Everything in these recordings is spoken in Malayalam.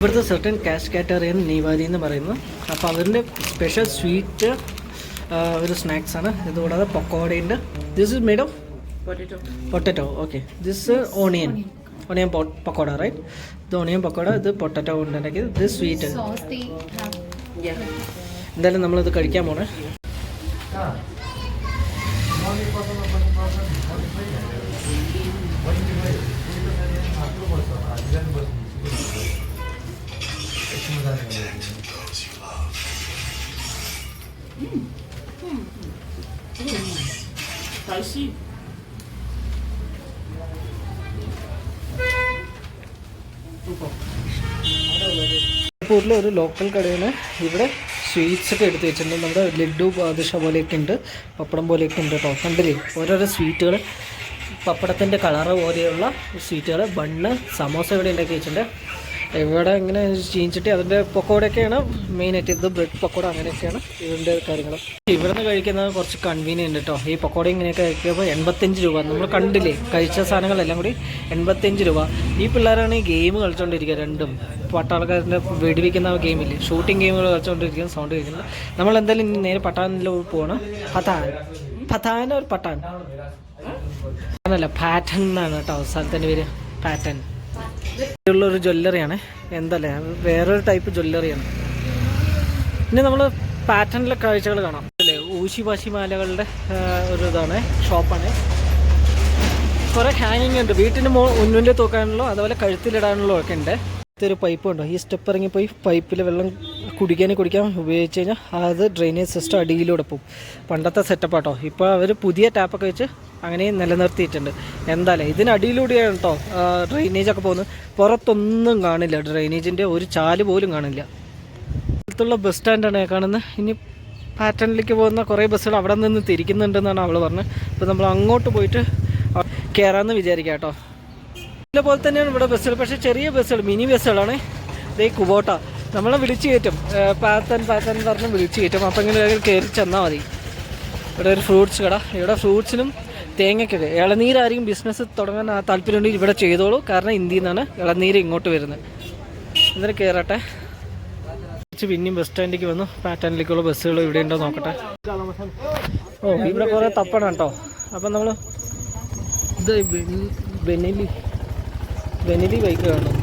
ഇവിടുത്തെ സെർട്ടൻ കാഷ് കാറ്ററിയൻ നീവാദി എന്ന് പറയുന്നു അപ്പോൾ അവരുടെ സ്പെഷ്യൽ സ്വീറ്റ് ഒരു സ്നാക്സ് ആണ്. ഇതുകൂടാതെ പക്കോടയുണ്ട് this is made of. Potato okay this onion onion pakoda right ഇത് ഓണിയൻ പക്കോട ഇത് പൊട്ടറ്റോ ഉണ്ടെങ്കിൽ സ്വീറ്റ് they have. Yeah. എന്തായാലും നമ്മളിത് കഴിക്കാൻ പോണേ. പൂരിലെ ഒരു ലോക്കൽ കടയിൽ ഇവിടെ സ്വീറ്റ്സ് ഒക്കെ എടുത്ത് വെച്ചിട്ടുണ്ട്. നമ്മുടെ ലഡു ബാദുഷ പോലെയൊക്കെ ഉണ്ട്. പപ്പടം പോലെയൊക്കെ ഉണ്ട് കേട്ടോ. കണ്ടില്ലേ? ഓരോരോ സ്വീറ്റുകൾ പപ്പടത്തിന്റെ കളറ് പോലെയുള്ള സ്വീറ്റുകൾ ബണ്ണ് സമോസ ഇവിടെ ഉണ്ടാക്കി വെച്ചിട്ടുണ്ട്. ഇവിടെ ഇങ്ങനെ അതിന്റെ അതിന്റെ മെയിൻ ആയിട്ട് ഇത് ബ്രെഡ് പക്കോട അങ്ങനെയൊക്കെയാണ് ഇതിന്റെ കാര്യങ്ങൾ ഇവിടെ നിന്ന് കഴിക്കുന്നത് കുറച്ച് കൺവീനിയന്റ് കേട്ടോ ഈ പക്കോട ഇങ്ങനെയൊക്കെ കഴിക്കുമ്പോൾ എൺപത്തഞ്ച് രൂപ. നമ്മൾ കണ്ടില്ലേ കഴിച്ച സാധനങ്ങളെല്ലാം കൂടി എൺപത്തഞ്ച് രൂപ. ഈ പിള്ളേരാണ് ഈ ഗെയിം കളിച്ചുകൊണ്ടിരിക്കുക രണ്ടും. പട്ടാളക്കാരന്റെ വെടിവെക്കുന്ന ഗെയിമില്ലേ ഷൂട്ടിംഗ് ഗെയിമുകൾ കളിച്ചുകൊണ്ടിരിക്കുന്ന സൗണ്ട് കേൾക്കുന്നത് നമ്മൾ എന്തായാലും ഇനി നേരെ പട്ടാനിലോട്ട് പോകണം പത്താൻ. പത്താൻ ഒരു പട്ടാൻ. അല്ല പാറ്റൻ എന്നാണ് കേട്ടോ സ്ഥലത്തിന്റെ പേര്. പാറ്റൺ ഉള്ളൊരു ജ്വല്ലറിയാണ്. എന്തല്ലേ? വേറൊരു ടൈപ്പ് ജ്വല്ലറിയാണ്. ഇനി നമ്മൾ പാറ്റേണിലെ കാഴ്ചകൾ കാണാം. അല്ലേ ഊശി പാശി മാലകളുടെ ഒരു ഇതാണ് ഷോപ്പാണ്. കുറേ ഹാങ്ങിങ് ഉണ്ട്. വീട്ടിന് മോ തൂക്കാനുള്ള അതുപോലെ കഴുത്തിലിടാനുള്ള ഒക്കെ ഉണ്ട്. ഇതൊരു പൈപ്പ് ഉണ്ടോ? ഈ സ്റ്റെപ്പ് ഇറങ്ങിപ്പോയി പൈപ്പിൽ വെള്ളം കുടിക്കാൻ കുടിക്കാൻ ഉപയോഗിച്ച് കഴിഞ്ഞാൽ അത് ഡ്രെയിനേജ് സിസ്റ്റം അടിയിലൂടെ പോകും. പണ്ടത്തെ സെറ്റപ്പാട്ടോ ഇപ്പോൾ അവർ പുതിയ ടാപ്പൊക്കെ വെച്ച് അങ്ങനെ നിലനിർത്തിയിട്ടുണ്ട്. എന്തായാലും ഇതിനടിയിലൂടെയാണ് കേട്ടോ ഡ്രെയിനേജ് ഒക്കെ പോകുന്നത്. പുറത്തൊന്നും കാണില്ല. ഡ്രെയിനേജിന്റെ ഒരു ചാൽ പോലും കാണില്ല. അടുത്തുള്ള ബസ് സ്റ്റാൻഡാണ് കാണുന്നത്. ഇനി പാറ്റേണിലേക്ക് പോകുന്ന കുറേ ബസ്സുകൾ അവിടെ നിന്ന് തിരിക്കുന്നുണ്ടെന്നാണ് അവൾ പറഞ്ഞത്. അപ്പോൾ നമ്മൾ അങ്ങോട്ട് പോയിട്ട് കയറാമെന്ന് വിചാരിക്കാം കേട്ടോ ഇതുപോലെ പോലെ തന്നെയാണ് ഇവിടെ ബസ്സുകൾ. പക്ഷേ ചെറിയ ബസ്സുകൾ മിനി ബസ്സുകളാണ്. ഇതേ കുബോട്ട നമ്മളെ വിളിച്ചു കയറ്റും പാത്തൻ പാത്തൻ പറഞ്ഞ് വിളിച്ച് കയറ്റും അപ്പം ഇങ്ങനെ കയറി ചെന്നാൽ മതി. ഇവിടെ ഒരു ഫ്രൂട്ട്സ് കട. ഇവിടെ ഫ്രൂട്ട്സിനും തേങ്ങയ്ക്കൊക്കെ. ഇളനീരായിരിക്കും ബിസിനസ് തുടങ്ങാൻ താല്പര്യമുണ്ടെങ്കിൽ ഇവിടെ ചെയ്തോളൂ. കാരണം ഇന്ത്യയിൽ നിന്നാണ് ഇളനീര് ഇങ്ങോട്ട് വരുന്നത്. എന്നിട്ട് കയറട്ടെ. പിന്നെയും ബസ് സ്റ്റാൻഡിലേക്ക് വന്നു. പാറ്റേണിലേക്കുള്ള ബസ്സുകൾ ഇവിടെ ഉണ്ടോ നോക്കട്ടെ. ഓ ഇവിടെ കുറേ തപ്പണം കേട്ടോ. അപ്പം നമ്മൾ ഇത് ബെനലി ബെനലി ബൈക്ക് കാണും.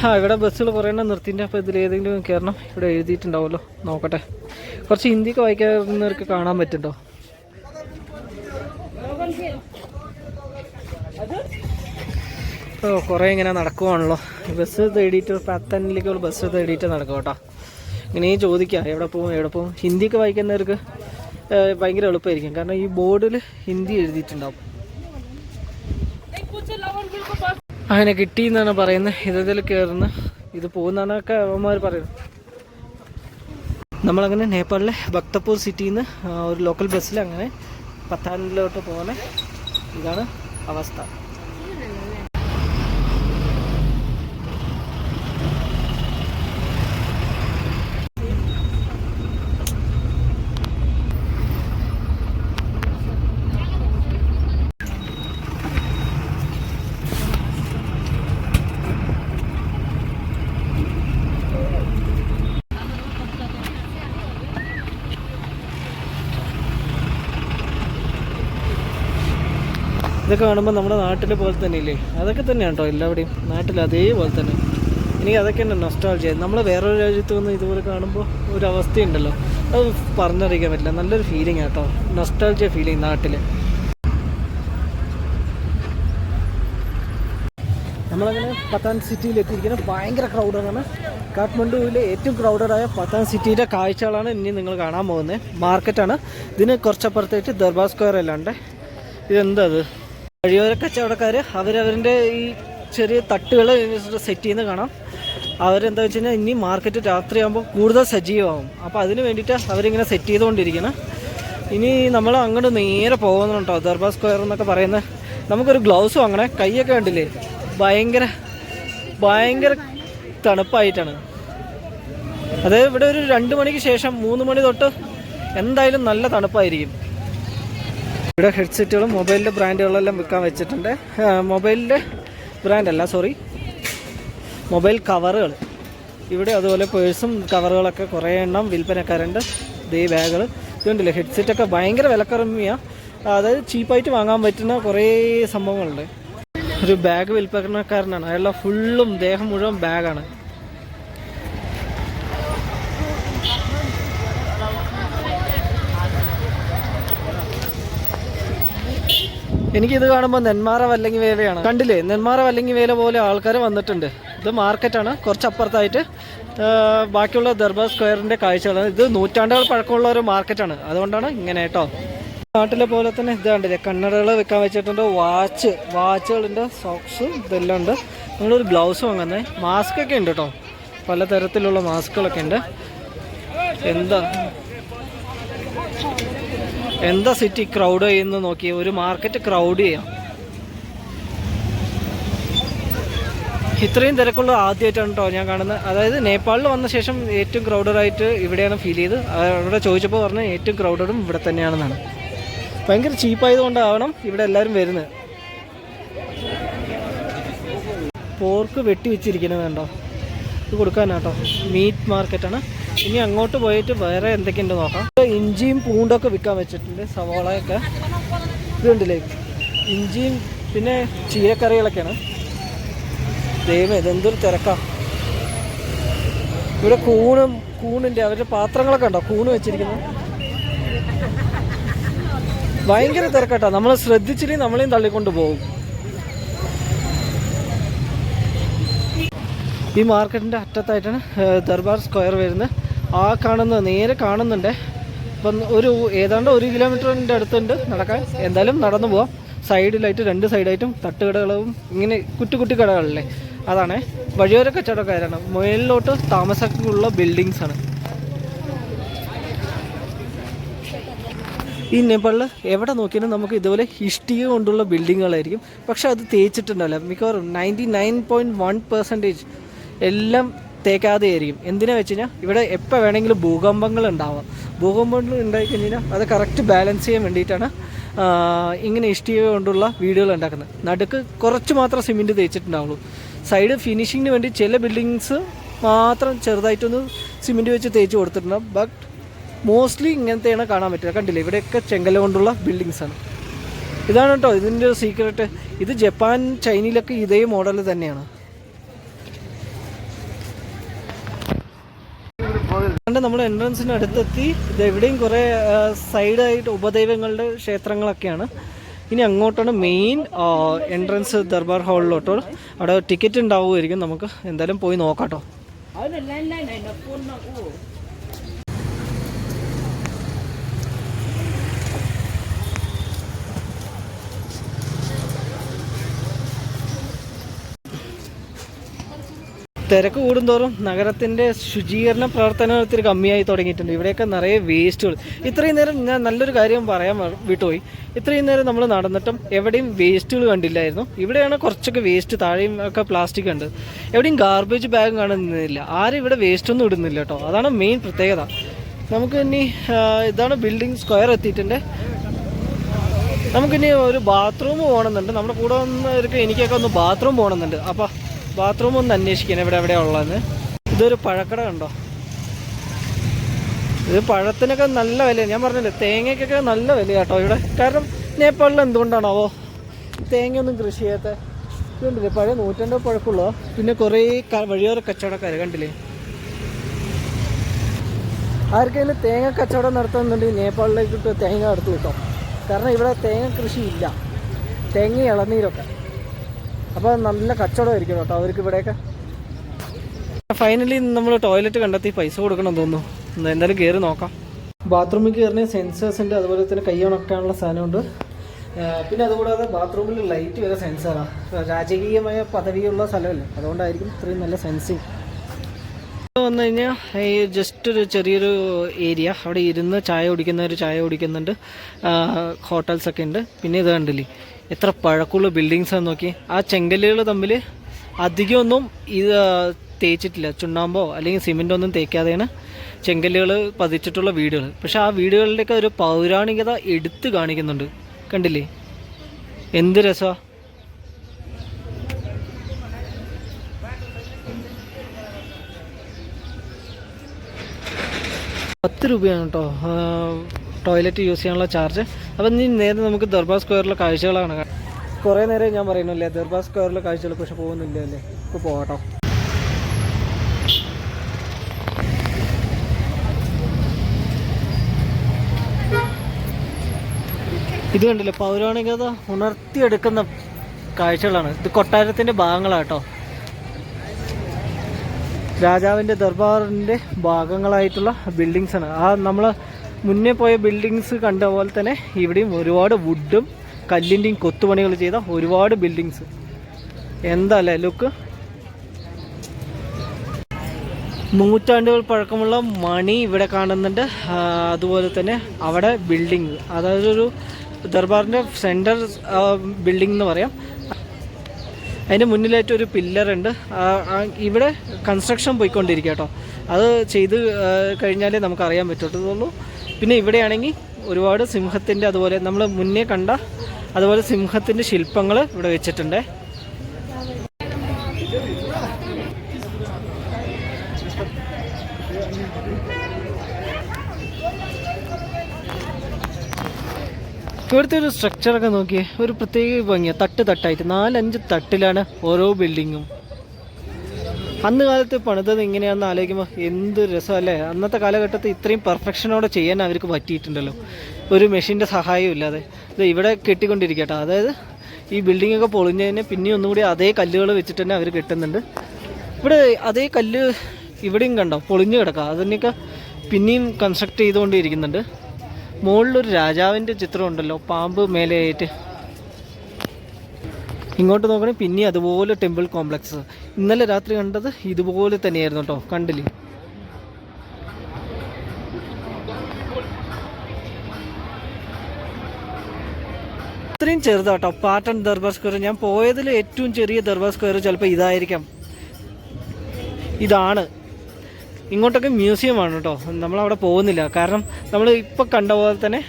ആ ഇവിടെ ബസ്സുകൾ കുറേ എണ്ണം നിർത്തിന്റെ അപ്പോൾ ഇതിൽ ഏതെങ്കിലും കയറണം. ഇവിടെ എഴുതിയിട്ടുണ്ടാവുമല്ലോ. നോക്കട്ടെ. കുറച്ച് ഹിന്ദിയൊക്കെ വായിക്കാവുന്നവർക്ക് കാണാൻ പറ്റുന്നുണ്ടോ ഓ കുറേ ഇങ്ങനെ നടക്കുവാണല്ലോ. ബസ് തേടിയിട്ട് പത്തനിലേക്കുള്ള ബസ് തേടിയിട്ട് നടക്കും കേട്ടോ. ഇങ്ങനെ ചോദിക്കാം എവിടെ പോകും എവിടെ പോകും. ഹിന്ദിയൊക്കെ വായിക്കുന്നവർക്ക് ഭയങ്കര എളുപ്പമായിരിക്കും. കാരണം ഈ ബോർഡിൽ ഹിന്ദി എഴുതിയിട്ടുണ്ടാവും. അങ്ങനെ കിട്ടി എന്നാണ് പറയുന്നത് ഇതിൽ കയറുന്ന. ഇത് പോകുന്നതാണൊക്കെ അവന്മാർ പറയുന്നത്. നമ്മളങ്ങനെ നേപ്പാളിലെ ഭക്തപൂർ സിറ്റിയിൽ നിന്ന് ഒരു ലോക്കൽ ബസ്സിൽ അങ്ങനെ പത്താനിലോട്ട് പോകുന്ന ഇതാണ് അവസ്ഥ. ഇതൊക്കെ കാണുമ്പോൾ നമ്മുടെ നാട്ടിലെ പോലെ തന്നെ ഇല്ലേ അതൊക്കെ തന്നെയാണ് കേട്ടോ എല്ലാവിടെയും. നാട്ടിൽ അതേപോലെ തന്നെ. എനിക്ക് അതൊക്കെ തന്നെ നൊസ്റ്റാൾജിയ നമ്മൾ വേറൊരു രാജ്യത്ത് വന്ന് ഇതുപോലെ കാണുമ്പോൾ ഒരു അവസ്ഥയുണ്ടല്ലോ. അത് പറഞ്ഞറിയിക്കാൻ പറ്റില്ല. നല്ലൊരു ഫീലിംഗ് കേട്ടോ നൊസ്റ്റാൾജിയ ഫീലിംഗ് നാട്ടിൽ നമ്മളങ്ങനെ പത്താൻ സിറ്റിയിൽ എത്തിയിരിക്കുന്നത് ഭയങ്കര ക്രൗഡാണ് കാഠ്മണ്ഡുവിലെ ഏറ്റവും ക്രൗഡഡായ പത്താൻ സിറ്റിയുടെ കാഴ്ചകളാണ് ഇനി നിങ്ങൾ കാണാൻ പോകുന്നത്. മാർക്കറ്റാണ് ഇതിന് കുറച്ചപ്പുറത്തേക്ക് ദർബാർ സ്ക്വയർ അല്ലാണ്ട്. ഇതെന്താ അത്? വഴിയോര കച്ചവടക്കാർ അവരവരുടെ ഈ ചെറിയ തട്ടുകൾ സെറ്റ് ചെയ്യുന്ന കാണാം. അവരെന്താ വെച്ച് കഴിഞ്ഞാൽ ഇനി മാർക്കറ്റ് രാത്രിയാകുമ്പോൾ കൂടുതൽ സജീവമാകും അപ്പോൾ അതിന് വേണ്ടിയിട്ട് അവരിങ്ങനെ സെറ്റ് ചെയ്തുകൊണ്ടിരിക്കണം. ഇനി നമ്മൾ അങ്ങോട്ട് നേരെ പോകുന്നുണ്ടോ ദർബാർ സ്ക്വയർ എന്നൊക്കെ പറയുന്നത് നമുക്കൊരു ഗ്ലൗസ് വാങ്ങണേ. കൈയൊക്കെ കണ്ടില്ലേ? ഭയങ്കര ഭയങ്കര തണുപ്പായിട്ടാണ്. അതായത് ഇവിടെ ഒരു രണ്ട് മണിക്ക് ശേഷം മൂന്ന് മണി തൊട്ട് എന്തായാലും നല്ല തണുപ്പായിരിക്കും. ഇവിടെ ഹെഡ്സെറ്റുകളും മൊബൈലിന്റെ ബ്രാൻഡുകളെല്ലാം വിൽക്കാൻ വെച്ചിട്ടുണ്ട്. മൊബൈലിന്റെ ബ്രാൻഡല്ല സോറി. മൊബൈൽ കവറുകൾ. ഇവിടെ അതുപോലെ പേഴ്സും കവറുകളൊക്കെ കുറേ എണ്ണം വിൽപ്പനക്കാരുണ്ട്. ഇതേ ബാഗുകൾ. ഇതുണ്ടല്ലേ ഹെഡ്സെറ്റൊക്കെ ഭയങ്കര വിലക്കറമിയാണ് അതായത് ചീപ്പായിട്ട് വാങ്ങാൻ പറ്റുന്ന കുറേ സംഭവങ്ങളുണ്ട്. ഒരു ബാഗ് വിൽപ്പനക്കാരനാണ്. അയാളുടെ ഫുള്ളും ദേഹം മുഴുവൻ ബാഗാണ്. എനിക്കിത് കാണുമ്പോൾ നെന്മാറ വല്ലങ്ങി വേലയാണ്. കണ്ടില്ലേ? നെന്മാറ വല്ലങ്ങി വേല പോലെ ആൾക്കാർ വന്നിട്ടുണ്ട്. ഇത് മാർക്കറ്റാണ്. കുറച്ച് അപ്പുറത്തായിട്ട് ബാക്കിയുള്ള ദർബാർ സ്ക്വയറിന്റെ കാഴ്ചകളാണ്. ഇത് നൂറ്റാണ്ടുകൾ പഴക്കമുള്ള ഒരു മാർക്കറ്റാണ്. അതുകൊണ്ടാണ് ഇങ്ങനെ കേട്ടോ നാട്ടിലെ പോലെ തന്നെ ഇത് കണ്ടില്ലേ? കണ്ണടകൾ വെക്കാൻ വെച്ചിട്ടുണ്ട്. വാച്ച് വാച്ചുകളുണ്ട് സോക്സ് ഇതെല്ലാം ഉണ്ട്. നമ്മളൊരു ഗ്ലൗസ് വാങ്ങുന്നത് മാസ്ക് ഒക്കെ ഉണ്ട് കേട്ടോ പലതരത്തിലുള്ള മാസ്കുകളൊക്കെ ഉണ്ട്. എന്താ? എന്താ സിറ്റി ക്രൗഡ് ചെയ്യുന്നു നോക്കി ഒരു മാർക്കറ്റ് ക്രൗഡ് ചെയ്യാം. ഇത്രയും തിരക്കുള്ള ആദ്യമായിട്ടാണ് കേട്ടോ ഞാൻ കാണുന്നത്. അതായത് നേപ്പാളിൽ വന്ന ശേഷം ഏറ്റവും ക്രൗഡായിട്ട് ഇവിടെയാണ് ഫീൽ ചെയ്ത് അവിടെ ചോദിച്ചപ്പോൾ പറഞ്ഞ് ഏറ്റവും ക്രൗഡഡും ഇവിടെ തന്നെയാണെന്നാണ്. ഭയങ്കര ചീപ്പായതുകൊണ്ടാവണം ഇവിടെ എല്ലാവരും വരുന്നത്. പോർക്ക് വെട്ടി വെച്ചിരിക്കുന്നത് കണ്ടോ? ഇത് കൊടുക്കാനാട്ടോ മീറ്റ് മാർക്കറ്റാണ് ഇനി അങ്ങോട്ട് പോയിട്ട് വേറെ എന്തൊക്കെയുണ്ട് നോക്കാം. ഇഞ്ചിയും പൂണ്ടൊക്കെ വിൽക്കാൻ വെച്ചിട്ടുണ്ട് സവാളയൊക്കെ. ഇതുണ്ടല്ലേ ഇഞ്ചിയും പിന്നെ ചീരക്കറികളൊക്കെയാണ്. ദൈവം ഇതെന്തൊരു തിരക്കാ. ഇവിടെ കൂണും കൂണിന്റെ അവരുടെ പാത്രങ്ങളൊക്കെ ഉണ്ടോ? കൂണ് വെച്ചിരിക്കുന്നത്. ഭയങ്കര തിരക്കട്ടോ. നമ്മൾ ശ്രദ്ധിച്ചില്ലെങ്കിൽ നമ്മളെയും തള്ളിക്കൊണ്ട് പോകും. ഈ മാർക്കറ്റിന്റെ അറ്റത്തായിട്ടാണ് ദർബാർ സ്ക്വയർ വരുന്നത്. ആ കാണുന്ന നേരെ കാണുന്നുണ്ട്. ഇപ്പം ഒരു ഏതാണ്ട് ഒരു കിലോമീറ്ററിന്റെ അടുത്തുണ്ട് നടക്കാൻ. എന്തായാലും നടന്നു പോവാം. സൈഡിലായിട്ട് രണ്ട് സൈഡായിട്ടും തട്ടുകടകളും ഇങ്ങനെ കുറ്റി കുറ്റി കടകളല്ലേ അതാണ്. വഴിയോര കച്ചവടക്കാരാണ്. മുകളിലോട്ട് താമസക്കുള്ള ബിൽഡിങ്സ് ആണ് ഈ നേപ്പാളിൽ എവിടെ നോക്കിയാലും നമുക്ക് ഇതുപോലെ ഇഷ്ടിക കൊണ്ടുള്ള ബിൽഡിങ്ങുകളായിരിക്കും. പക്ഷെ അത് തേച്ചിട്ടുണ്ടാവില്ല. മിക്കവാറും ninety nine point one percentage എല്ലാം തേക്കാതെ ആയിരിക്കും എന്തിനാ വെച്ച് കഴിഞ്ഞാൽ ഇവിടെ എപ്പോൾ വേണമെങ്കിലും ഭൂകമ്പങ്ങൾ ഉണ്ടാവാം. ഭൂകമ്പങ്ങൾ ഉണ്ടായി കഴിഞ്ഞാൽ അത് കറക്റ്റ് ബാലൻസ് ചെയ്യാൻ വേണ്ടിയിട്ടാണ് ഇങ്ങനെ ഇഷ്ടിക കൊണ്ടുള്ള വീടുകൾ ഉണ്ടാക്കുന്നത്. നടുക്ക് കുറച്ച് മാത്രം സിമെന്റ് തേച്ചിട്ടുണ്ടാവുള്ളൂ. സൈഡ് ഫിനിഷിങ്ങിന് വേണ്ടി ചില ബിൽഡിങ്സ് മാത്രം ചെറുതായിട്ടൊന്ന് സിമെന്റ് വെച്ച് തേച്ച് കൊടുത്തിട്ടുണ്ടാവും. ബട്ട് മോസ്റ്റ്ലി ഇങ്ങനത്തെയാണ് കാണാൻ പറ്റുക. കണ്ടില്ലേ ഇവിടെയൊക്കെ ചെങ്കല കൊണ്ടുള്ള ബിൽഡിങ്സാണ് ഇതാണ് കേട്ടോ ഇതിന്റെ സീക്രട്ട് ഇത് ജപ്പാൻ ചൈനയിലൊക്കെ ഇതേ മോഡൽ തന്നെയാണ്. നമ്മൾ എൻട്രൻസിന് അടുത്തെത്തി. ഇത് എവിടെയും കുറേ സൈഡായിട്ട് ഉപദൈവങ്ങളുടെ ക്ഷേത്രങ്ങളൊക്കെയാണ്. ഇനി അങ്ങോട്ടാണ് മെയിൻ എൻട്രൻസ് ദർബാർ ഹാളിലോട്ടോ. അവിടെ ടിക്കറ്റ് ഉണ്ടാവുമായിരിക്കും. നമുക്ക് എന്തായാലും പോയി നോക്കാം കേട്ടോ. തിരക്ക് കൂടുന്തോറും നഗരത്തിന്റെ ശുചീകരണ പ്രവർത്തനങ്ങൾ ഇത്തിരി കമ്മിയായി തുടങ്ങിയിട്ടുണ്ട്. ഇവിടെയൊക്കെ നിറയെ വേസ്റ്റുകൾ. ഇത്രയും നേരം ഞാൻ നല്ലൊരു കാര്യം പറയാൻ വിട്ടുപോയി. ഇത്രയും നേരം നമ്മൾ നടന്നിട്ടും എവിടെയും വേസ്റ്റുകൾ കണ്ടില്ലായിരുന്നു. ഇവിടെയാണ് കുറച്ചൊക്കെ വേസ്റ്റ് താഴെയും ഒക്കെ പ്ലാസ്റ്റിക് ഉണ്ട്. എവിടെയും ഗാർബേജ് ബാഗ് കാണുന്നില്ല ആരും ഇവിടെ വേസ്റ്റ് ഒന്നും ഇടുന്നില്ല കേട്ടോ. അതാണ് മെയിൻ പ്രത്യേകത. നമുക്ക് ഇനി ഇതാണ് ബിൽഡിംഗ് സ്ക്വയർ എത്തിയിട്ടുണ്ട്. നമുക്കിനി ഒരു ബാത്റൂം പോകണമെന്നുണ്ട്. നമ്മുടെ കൂടെ വന്നവർക്ക് എനിക്കൊക്കെ ഒന്ന് ബാത്റൂം പോകണമെന്നുണ്ട്. അപ്പോൾ ബാത്റൂം ഒന്ന് അന്വേഷിക്കണം ഇവിടെ എവിടെയാ ഉള്ളതെന്ന്. ഇതൊരു പഴക്കട കണ്ടോ? ഇത് പഴത്തിനൊക്കെ നല്ല വില ഞാൻ പറഞ്ഞില്ലേ തേങ്ങയ്ക്കൊക്കെ നല്ല വില കേട്ടോ ഇവിടെ. കാരണം നേപ്പാളിൽ എന്തുകൊണ്ടാണാവോ തേങ്ങയൊന്നും കൃഷി ചെയ്യാത്ത ഇതുണ്ടല്ലേ പഴയ നൂറ്റമ്പത് പഴക്കമുള്ള പിന്നെ കുറേ വഴിയോര കച്ചവടക്കാർ കണ്ടില്ലേ? ആർക്കെങ്കിലും തേങ്ങ കച്ചവടം നടത്തുന്നുണ്ടെങ്കിൽ നേപ്പാളിലേക്ക് തേങ്ങ നടത്തു കിട്ടും കാരണം ഇവിടെ തേങ്ങ കൃഷി ഇല്ല തേങ്ങ ഇളനീരൊക്കെ. അപ്പോൾ നല്ല കച്ചവടമായിരിക്കും കേട്ടോ അവർക്ക് ഇവിടെയൊക്കെ. ഫൈനലി നമ്മൾ ടോയ്ലറ്റ് കണ്ടെത്തി പൈസ കൊടുക്കണം തോന്നുന്നു. എന്തായാലും കയറി നോക്കാം. ബാത്റൂമിൽ കയറിയ സെൻസേഴ്സ് ഉണ്ട് അതുപോലെ തന്നെ കൈ ഉണക്കാനുള്ള സാധനമുണ്ട്. പിന്നെ അതുകൂടാതെ ബാത്റൂമിൽ ലൈറ്റ് വരെ സെൻസറാണ് രാജകീയമായ പദവിയുള്ള സ്ഥലമല്ലേ? അതുകൊണ്ടായിരിക്കും ഇത്രയും നല്ല സെൻസിങ് വന്നു കഴിഞ്ഞാൽ ഈ ജസ്റ്റ് ഒരു ചെറിയൊരു ഏരിയ അവിടെ ഇരുന്ന് ചായ കുടിക്കുന്നവർ ചായ കുടിക്കുന്നുണ്ട്. ഹോട്ടൽസൊക്കെ ഉണ്ട്. പിന്നെ ഇത് കണ്ടില്ലേ? എത്ര പഴക്കമുള്ള ബിൽഡിങ്സാണ് നോക്കി. ആ ചെങ്കല്ലുകൾ തമ്മിൽ അധികമൊന്നും ഇത് തേച്ചിട്ടില്ല. ചുണ്ണാമ്പോ അല്ലെങ്കിൽ സിമെന്റോ ഒന്നും തേക്കാതെയാണ് ചെങ്കല്ലുകൾ പതിച്ചിട്ടുള്ള വീടുകൾ. പക്ഷെ ആ വീടുകളിലേക്ക് ഒരു പൗരാണികത എടുത്തു കാണിക്കുന്നുണ്ട്. കണ്ടില്ലേ? എന്ത് രസമാണ് പത്ത് രൂപയാണ് കേട്ടോ. ടോയ്ലറ്റ് യൂസ് ചെയ്യാനുള്ള ചാർജ്. അപ്പം ഇനി നേരെ നമുക്ക് ദർബാർ സ്ക്വയറിലെ കാഴ്ചകളാണ് കുറേ നേരം ഞാൻ പറയുന്നില്ലേ ദർബാർ സ്ക്വയറിലെ കാഴ്ചകൾ പക്ഷെ പോകുന്നില്ല അല്ലേ? ഇപ്പോൾ പോകട്ടോ ഇത് കണ്ടില്ലേ പൗരാണികത ഉണർത്തിയെടുക്കുന്ന കാഴ്ചകളാണ്. ഇത് കൊട്ടാരത്തിന്റെ ഭാഗങ്ങളാട്ടോ. രാജാവിന്റെ ദർബാറിന്റെ ഭാഗങ്ങളായിട്ടുള്ള ബിൽഡിങ്സാണ് ആ നമ്മൾ മുന്നേ പോയ ബിൽഡിങ്സ് കണ്ട പോലെ തന്നെ ഇവിടെയും ഒരുപാട് വുഡും കല്ലിന്റെയും കൊത്തുപണികൾ ചെയ്ത ഒരുപാട് ബിൽഡിങ്സ് എന്താ അല്ലേ ലുക്ക് നൂറ്റാണ്ടുകൾ പഴക്കമുള്ള മണി ഇവിടെ കാണുന്നുണ്ട്. അതുപോലെ തന്നെ അവിടെ ബിൽഡിങ് അതായത് ഒരു ദർബാറിന്റെ സെന്റർ ബിൽഡിംഗ് എന്ന് പറയാം. അതിന്റെ മുന്നിലായിട്ട് ഒരു പില്ലറുണ്ട് ഇവിടെ കൺസ്ട്രക്ഷൻ പോയിക്കൊണ്ടിരിക്കുക കേട്ടോ. അത് ചെയ്ത് കഴിഞ്ഞാലേ നമുക്കറിയാൻ പറ്റത്തുള്ളൂ. പിന്നെ ഇവിടെയാണെങ്കിൽ ഒരുപാട് സിംഹത്തിന്റെ അതുപോലെ നമ്മൾ മുന്നേ കണ്ട അതുപോലെ സിംഹത്തിന്റെ ശില്പങ്ങൾ ഇവിടെ വെച്ചിട്ടുണ്ട്. ഇവിടുത്തെ ഒരു സ്ട്രക്ചറൊക്കെ നോക്കിയേ ഒരു പ്രത്യേക ഭംഗിയാണ് തട്ട് തട്ടായിട്ട് നാലഞ്ച് തട്ടിലാണ് ഓരോ ബിൽഡിങ്ങും അന്ന് കാലത്ത് പണിതത് ഇങ്ങനെയാണെന്ന് ആലോചിക്കുമ്പോൾ എന്ത് രസമല്ലേ അന്നത്തെ കാലഘട്ടത്തിൽ ഇത്രയും പെർഫെക്ഷനോടെ ചെയ്യാൻ അവർക്ക് പറ്റിയിട്ടുണ്ടല്ലോ. ഒരു മെഷീന്റെ സഹായം ഇല്ലാതെ. ഇത് ഇവിടെ കെട്ടിക്കൊണ്ടിരിക്കട്ടെ. അതായത് ഈ ബിൽഡിംഗ് ഒക്കെ പൊളിഞ്ഞതിന് പിന്നെ ഒന്നുകൂടി അതേ കല്ലുകൾ വെച്ചിട്ട് തന്നെ അവർ കെട്ടുന്നുണ്ട്. ഇവിടെ അതേ കല്ല് ഇവിടെയും കണ്ടോ? പൊളിഞ്ഞു കിടക്കുക അതിനൊക്കെ പിന്നെയും കൺസ്ട്രക്ട് ചെയ്തുകൊണ്ടിരിക്കുന്നുണ്ട്. മുകളിലൊരു രാജാവിന്റെ ചിത്രം ഉണ്ടല്ലോ. പാമ്പ് മേലെയായിട്ട്. ഇങ്ങോട്ട് നോക്കണേ പിന്നെ അതുപോലെ ടെമ്പിൾ കോംപ്ലക്സ് ഇന്നലെ രാത്രി കണ്ടത് ഇതുപോലെ തന്നെയായിരുന്നു കേട്ടോ കണ്ടില്ലേ? ഇത്രയും ചെറുതാട്ടോ പാട്ടൺ ദർബാർ സ്ക്വയർ. ഞാൻ പോയതിൽ ഏറ്റവും ചെറിയ ദർബാർ സ്ക്വയർ ചിലപ്പോൾ ഇതായിരിക്കാം. ഇതാണ്. ഇങ്ങോട്ടൊക്കെ മ്യൂസിയമാണ് കേട്ടോ നമ്മളവിടെ പോകുന്നില്ല. കാരണം നമ്മൾ ഇപ്പോൾ കണ്ട പോലെ തന്നെ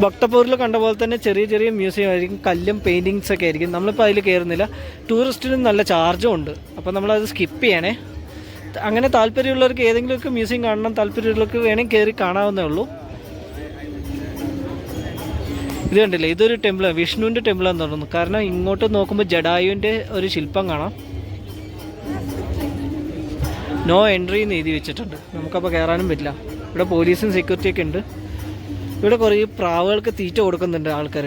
ഭക്തപൂരിൽ കണ്ട പോലെ തന്നെ ചെറിയ ചെറിയ മ്യൂസിയം ആയിരിക്കും കല്ലും പെയിന്റിങ്സ് ഒക്കെ ആയിരിക്കും. നമ്മളിപ്പോൾ അതിൽ കയറുന്നില്ല ടൂറിസ്റ്റിനും നല്ല ചാർജും ഉണ്ട്. അപ്പോൾ നമ്മളത് സ്കിപ്പ് ചെയ്യണേ. അങ്ങനെ താല്പര്യമുള്ളവർക്ക് ഏതെങ്കിലുമൊക്കെ മ്യൂസിയം കാണണം താല്പര്യമുള്ളവർക്ക് വേണമെങ്കിൽ കയറി കാണാവുന്നേ ഉള്ളൂ. ഇത് കണ്ടില്ലേ? ഇതൊരു ടെമ്പിളാണ് വിഷ്ണുവിന്റെ ടെമ്പിളാന്ന് തോന്നുന്നു. കാരണം ഇങ്ങോട്ട് നോക്കുമ്പോൾ ജഡായുവിന്റെ ഒരു ശില്പം കാണാം. നോ എൻട്രി എന്ന് എഴുതി വെച്ചിട്ടുണ്ട്. നമുക്കപ്പോൾ കയറാനും പറ്റില്ല. ഇവിടെ പോലീസും സെക്യൂരിറ്റിയൊക്കെ ഉണ്ട്. ഇവിടെ കുറേ പ്രാവുകൾക്ക് തീറ്റ കൊടുക്കുന്നുണ്ട് ആൾക്കാർ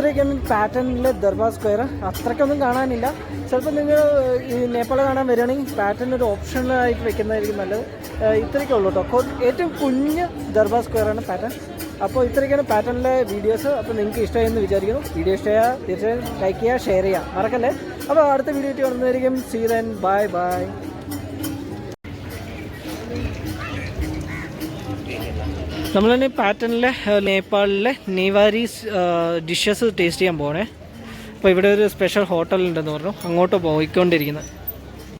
ഇത്രയൊക്കെയാണ് പാറ്റേണിലെ ദർബാർ സ്ക്വയർ അത്രയ്ക്കൊന്നും കാണാനില്ല. ചിലപ്പോൾ നിങ്ങൾ ഈ നേപ്പാൾ കാണാൻ വരികയാണെങ്കിൽ പാറ്റേൺ ഒരു ഓപ്ഷണലായിട്ട് വെക്കുന്നതായിരിക്കും നല്ലത്. ഇത്രയൊക്കെ ഉള്ളൂ കേട്ടോ. അപ്പോൾ ഏറ്റവും കുഞ്ഞ് ദർബാർ സ്ക്വയറാണ് പാറ്റേൺ. അപ്പോൾ ഇത്രയൊക്കെയാണ് പാറ്റേണിലെ വീഡിയോസ്. അപ്പോൾ നിങ്ങൾക്ക് ഇഷ്ടമായെന്ന് വിചാരിക്കുന്നു. വീഡിയോ ഇഷ്ടമായാൽ തീർച്ചയായും ലൈക്ക് ചെയ്യുക ഷെയർ ചെയ്യുക. മറക്കല്ലേ? അപ്പോൾ അടുത്ത വീഡിയോ കാണുന്നതായിരിക്കും സീ ദൻ ബൈ ബൈ നമ്മൾ തന്നെ പാറ്റേണിലെ നേപ്പാളിലെ നെയ്വാരി ഡിഷസ് ടേസ്റ്റ് ചെയ്യാൻ പോകണേ അപ്പോൾ ഇവിടെ ഒരു സ്പെഷ്യൽ ഹോട്ടലുണ്ടെന്ന് പറഞ്ഞു. അങ്ങോട്ട് പോയിക്കൊണ്ടിരിക്കുന്നത്